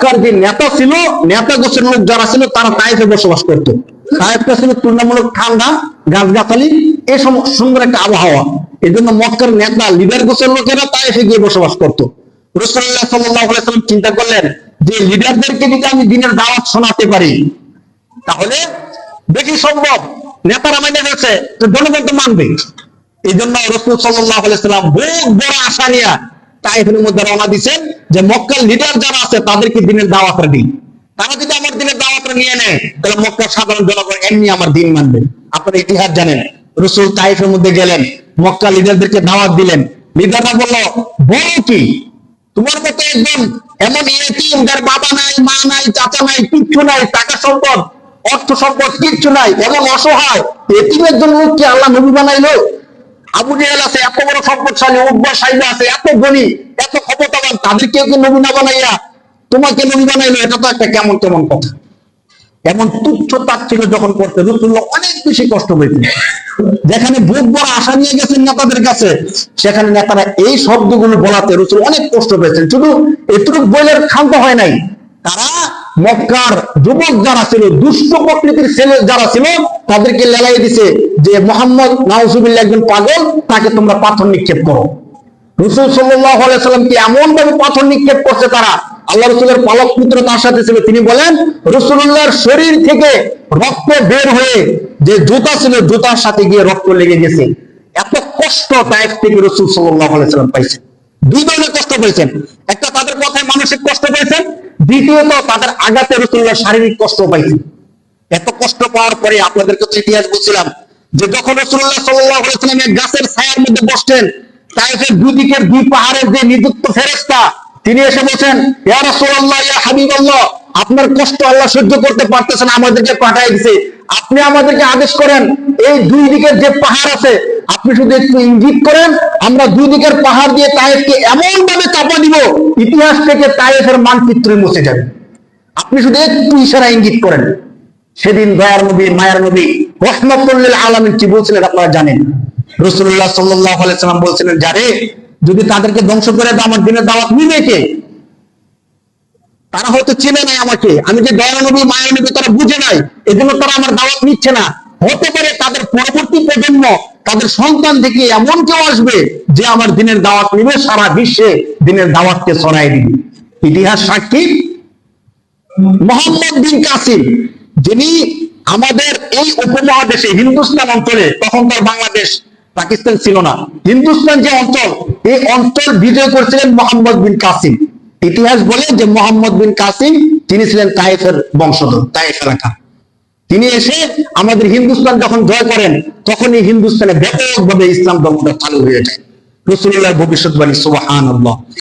মক্কার যে নেতা ছিল, নেতা গোছের লোক যারা ছিল, তারা তাইফে বসবাস করত। তাইফটা ছিল তুলনামূলক ঠান্ডা, গাছগাছালি এই সুন্দর একটা আবহাওয়া। এই জন্য মক্কার নেতা লিডার গোছের লোকেরা তাইফে গিয়ে বসবাস করত। রসুল্লাহ চিন্তা করলেন যে লিডারদেরকে যদি আমি দিনের দাওয়াত শোনাতে পারি, তাহলে বেশি সম্ভব। নেতারা মেনে গেছে তো জনগণ তো মানবে। এই জন্য রসুল সাল্লাহ সাল্লাম বহু বড় আশা নিয়ে তাইফের মধ্যে রওনা দিচ্ছেন যে মক্কার লিডার যারা আছে, তাদেরকে দিনের দাওয়াতটা দিন। তারা যদি আমার দিনের দাওয়াতটা নিয়ে নেয়, তাহলে মক্কার সাধারণ জনগণ এমনি আমার দিন মানবে। আপনারা ইতিহাস জানেন, রসুল তাইফের মধ্যে গেলেন, মক্কা লিডারদেরকে দাওয়াত দিলেন। লিডাররা বলল বড় কি, তোমার মতো একদম এমন ইয়েতিম, যার বাবা নাই, মা নাই, চাচা নাই, কিচ্ছু নাই, টাকা সম্পদ, অর্থ সম্পদ কিচ্ছু নাই, এমন অসহায় এতিমের জন্য কি আল্লাহ নবী বানাইলো? আবু জেহেল আছে, এত বড় সম্পদশালী উদ্বা সাইবা আছে, এত ধনী, এত ক্ষমতাবান তাদেরকে কি নবী না বানাইয়া? তোমাকে নবী বানাইলো, এটা তো একটা কেমন কেমন কথা। এমন তুচ্ছ তাচ্ছিল যখন করতে, রসুল্লাহ অনেক বেশি কষ্ট পেয়েছেন। যেখানে বুক বড় আশা নিয়ে গেছেন নেতাদের কাছে, সেখানে নেতারা এই শব্দগুলো বলাতে রসুল অনেক কষ্ট পেয়েছেন। শুধু এটুকু বইলের ক্ষান্ত হয় নাই। তারা মক্কার যুবক যারা ছিল, দুষ্ট প্রকৃতির ছেলে যারা ছিল তাদেরকে লেলাই দিছে যে, মোহাম্মদ, নাউজুবিল্লাহ, একজন পাগল, তাকে তোমরা পাথর নিক্ষেপ করো। রসুল সাল্লামকে এমন ভাবে পাথর নিক্ষেপ করছে তারা? আল্লাহ রসুলের পালক পুত্র তার সাথে ছিল। তিনি বলেন রসুল্লাহর শরীর থেকে রক্ত বের হয়ে যে জুতা ছিল, জুতার সাথে গিয়ে রক্ত লেগে গেছে। এত কষ্ট তাইফ থেকে রসুল সাল্লাম পাইছেন। দুই ধরনের কষ্ট পেয়েছেন একটা, তাদের কথায় মানসিক কষ্ট পেয়েছেন দ্বিতীয়ত, তাদের আঘাতে রসুল্লাহ শারীরিক কষ্ট পাইছেন। এত কষ্ট পাওয়ার পরে আপনাদেরকে তো ইতিহাস বলছিলাম যে যখন গাছের ছায়ার মধ্যে বসতেন, তাইফের দুদিকের দুই পাহাড়ের যে নিযুক্ত ফেরেস্তা তিনি এসে বলছেন আপনার কষ্ট আল্লাহ সহ্য করতে পারতেছেন আমাদেরকে পাঠাই দিছে। আপনি আমাদেরকে আদেশ করেন, এই দুই দিকের যে পাহাড় আছে, আপনি শুধু একটু ইঙ্গিত করেন, আমরা দুই দিকের পাহাড় দিয়ে তাইফকে এমন ভাবে চাপা দিব, ইতিহাস থেকে তাইফের মানচিত্র মুছে যাবে। আপনি শুধু একটু ইশারা ইঙ্গিত করেন। সেদিন দয়ার নবী, মায়ার নবী রহমতুল্লিল আলমিন কি বলছিলেন আপনারা জানেন? রসুল্লাহ সাল্লাম বলছিলেন যারে যদি তাদেরকে ধ্বংস করে দাও আমার দিনের দাওয়াত, নিবে কে? তারা হয়তো চেনে নাই আমাকে। আমি যে দয়া নবী মায়া নবী, তারা বুঝে নাই। এজন্য তারা আমার দাওয়াত নিচ্ছে না। হতে পারে তাদের পরবর্তী প্রজন্ম, তাদের সন্তান থেকে এমন কেউ আসবে যে আমার দিনের দাওয়াত নিবে, সারা বিশ্বে দিনের দাওয়াতকে ছড়াই দিবে। ইতিহাস সাক্ষী? মোহাম্মদ বিন কাসিম। যিনি আমাদের এই উপমহাদেশে হিন্দুস্তান অঞ্চলে তখন তার বাংলাদেশ, পাকিস্তান ছিল না। হিন্দুস্তান যে অঞ্চল, এই অঞ্চল বিজয় করেছিলেন মোহাম্মদ বিন কাসিম। ইতিহাস বলে যে মোহাম্মদ বিন কাসিম, তিনি ছিলেন তাইফের বংশধর তাইফ এলাকা তিনি এসে আমাদের হিন্দুস্তান যখন জয় করেন, তখনই হিন্দুস্তানে ব্যাপকভাবে ইসলাম ধর্মটা চালু হয়ে যায়। রসুল্লাহ ভবিষ্যৎবাণী সুবাহান